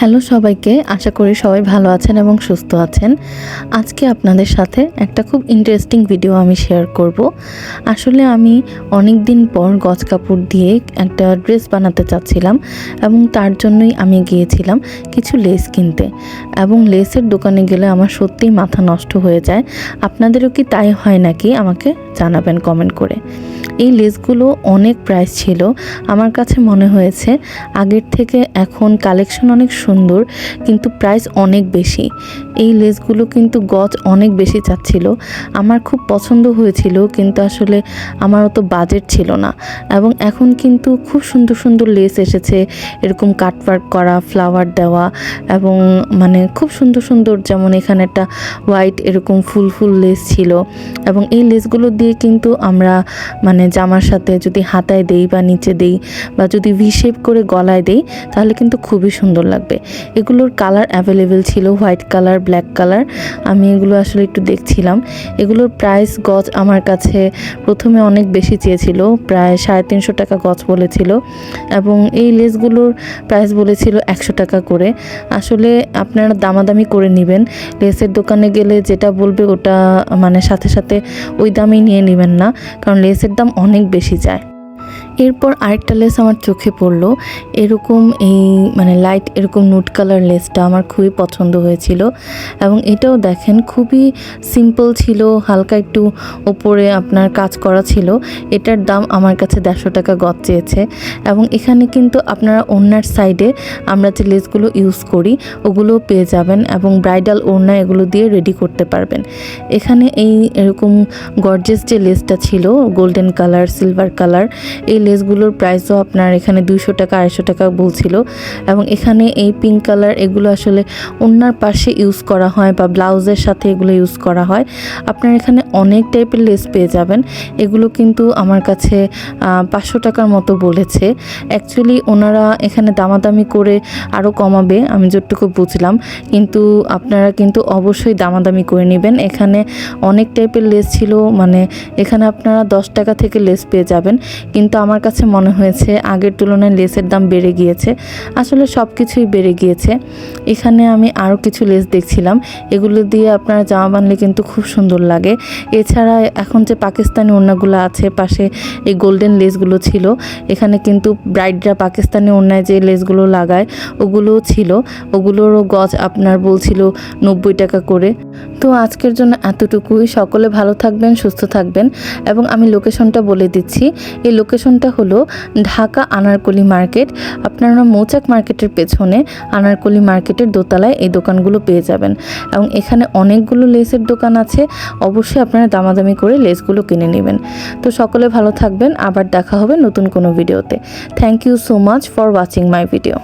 Hello সবাইকে, আশা করি সবাই ভালো আছেন এবং সুস্থ আছেন। আজকে আপনাদের সাথে একটা খুব ইন্টারেস্টিং ভিডিও আমি শেয়ার করব। আসলে আমি অনেক দিন পর গজ কাপড় দিয়ে একটা ড্রেস বানাতে চাচ্ছিলাম এবং তার জন্যই আমি গিয়েছিলাম কিছু লেস কিনতে এবং লেসের দোকানে গেলে আমার সত্যিই মাথা নষ্ট হয়ে যায়। আপনাদেরও কি তাই হয় নাকি আমাকে জানাবেন কমেন্ট করে। এই লেসগুলো অনেক প্রাইস ছিল। আমার কাছে মনে হয়েছে আগের থেকে এখন কালেকশন অনেক সুন্দর, কিন্তু প্রাইস অনেক বেশি। এই লেসগুলো কিন্তু গজ অনেক বেশি চাচ্ছিল। আমার খুব পছন্দ হয়েছিল, কিন্তু আসলে আমার অত বাজেট ছিল না। এবং এখন কিন্তু খুব সুন্দর সুন্দর লেস এসেছে, এরকম কাটওয়ার্ক করা ফ্লাওয়ার দেওয়া, এবং মানে খুব সুন্দর সুন্দর যেমন এখানে একটা হোয়াইট এরকম ফুল ফুল লেস ছিল। এবং এই লেসগুলো দিয়ে কিন্তু আমরা মানে জামার সাথে যদি হাতায় দেই বা নিচে দেই বা যদি ভি শেপ করে গলায় দেই, তাহলে কিন্তু খুবই সুন্দর লাগবে। এগুলোর কালার অ্যাভেলেবেল ছিল হোয়াইট কালার ব্ল্যাক কালার আমি এগুলো আসলে একটু দেখছিলাম। এগুলোর প্রাইস গজ আমার কাছে প্রথমে অনেক বেশি চেয়েছিল, প্রায় সাড়ে তিনশো টাকা গজ বলেছিল। এবং এই লেসগুলোর প্রাইস বলেছিল একশো টাকা করে। আসলে আপনারা দামাদামি করে নেবেন। লেসের দোকানে গেলে যেটা বলবে ওটা মানে সাথে সাথে ওই দামেই নিয়ে নেবেন না, কারণ লেসের দাম অনেক বেশি যায়। এরপর আরেকটা লেস আমার চোখে পড়ল। এরকম এই মানে লাইট এরকম নুট কালার লেসটা আমার খুবই পছন্দ হয়েছিল। এবং এটাও দেখেন খুবই সিম্পল ছিল, হালকা একটু ওপরে আপনার কাজ করা ছিল। এটার দাম আমার কাছে দেড়শো টাকা গজ চেয়েছে। এবং এখানে কিন্তু আপনারা ওড়নার সাইডে আমরা যে লেসগুলো ইউজ করি ওগুলো পেয়ে যাবেন এবং ব্রাইডাল ওড়না এগুলো দিয়ে রেডি করতে পারবেন। এখানে এই এরকম গর্জেস যে লেসটা ছিল গোল্ডেন কালার সিলভার কালার এই লেসগুলোর প্রাইসও আপনার এখানে দুইশো টাকা, আড়াইশো টাকা বলছিল। এবং এখানে এই পিঙ্ক কালার এগুলো আসলে অন্যার পাশে ইউজ করা হয় বা ব্লাউজের সাথে এগুলো ইউজ করা হয়। আপনার এখানে অনেক টাইপের লেস পেয়ে যাবেন। এগুলো কিন্তু আমার কাছে পাঁচশো টাকার মতো বলেছে। অ্যাকচুয়ালি ওনারা এখানে দামাদামি করে আরও কমাবে, আমি যতটুকু বুঝলাম। কিন্তু আপনারা কিন্তু অবশ্যই দামাদামি করে নেবেন। এখানে অনেক টাইপের লেস ছিল মানে এখানে আপনারা দশ টাকা থেকে লেস পেয়ে যাবেন। কিন্তু আমার কাছে মনে হয়েছে আগের তুলনায় লেসের দাম বেড়ে গিয়েছে। আসলে সব কিছুই বেড়ে গিয়েছে। এখানে আমি আরও কিছু লেস দেখছিলাম। এগুলো দিয়ে আপনারা জামা বানলে কিন্তু খুব সুন্দর লাগে। এছাড়া এখন যে পাকিস্তানি ওড়নাগুলো আছে, পাশে এই গোল্ডেন লেসগুলো ছিল, এখানে কিন্তু ব্রাইডরা পাকিস্তানি ওড়নায় যে লেসগুলো লাগায়, ওগুলোও ছিল। ওগুলোরও গজ আপনার বলছিল নব্বই টাকা করে। তো আজকের জন্য এতটুকুই। সকলে ভালো থাকবেন, সুস্থ থাকবেন। এবং আমি লোকেশনটা বলে দিচ্ছি। এই লোকেশনটা হলো ঢাকা আনারকলি মার্কেট। আপনারা মৌচাক মার্কেটের পেছনে আনারকলি মার্কেটের দোতলায় এই দোকানগুলো পেয়ে যাবেন। এবং এখানে অনেকগুলো লেসের দোকান আছে। অবশ্যই আপনারা দামাদামি করে লেসগুলো কিনে নেবেন। তো সকলে ভালো থাকবেন। আবার দেখা হবে নতুন কোনো ভিডিওতে। Thank you so much for watching my video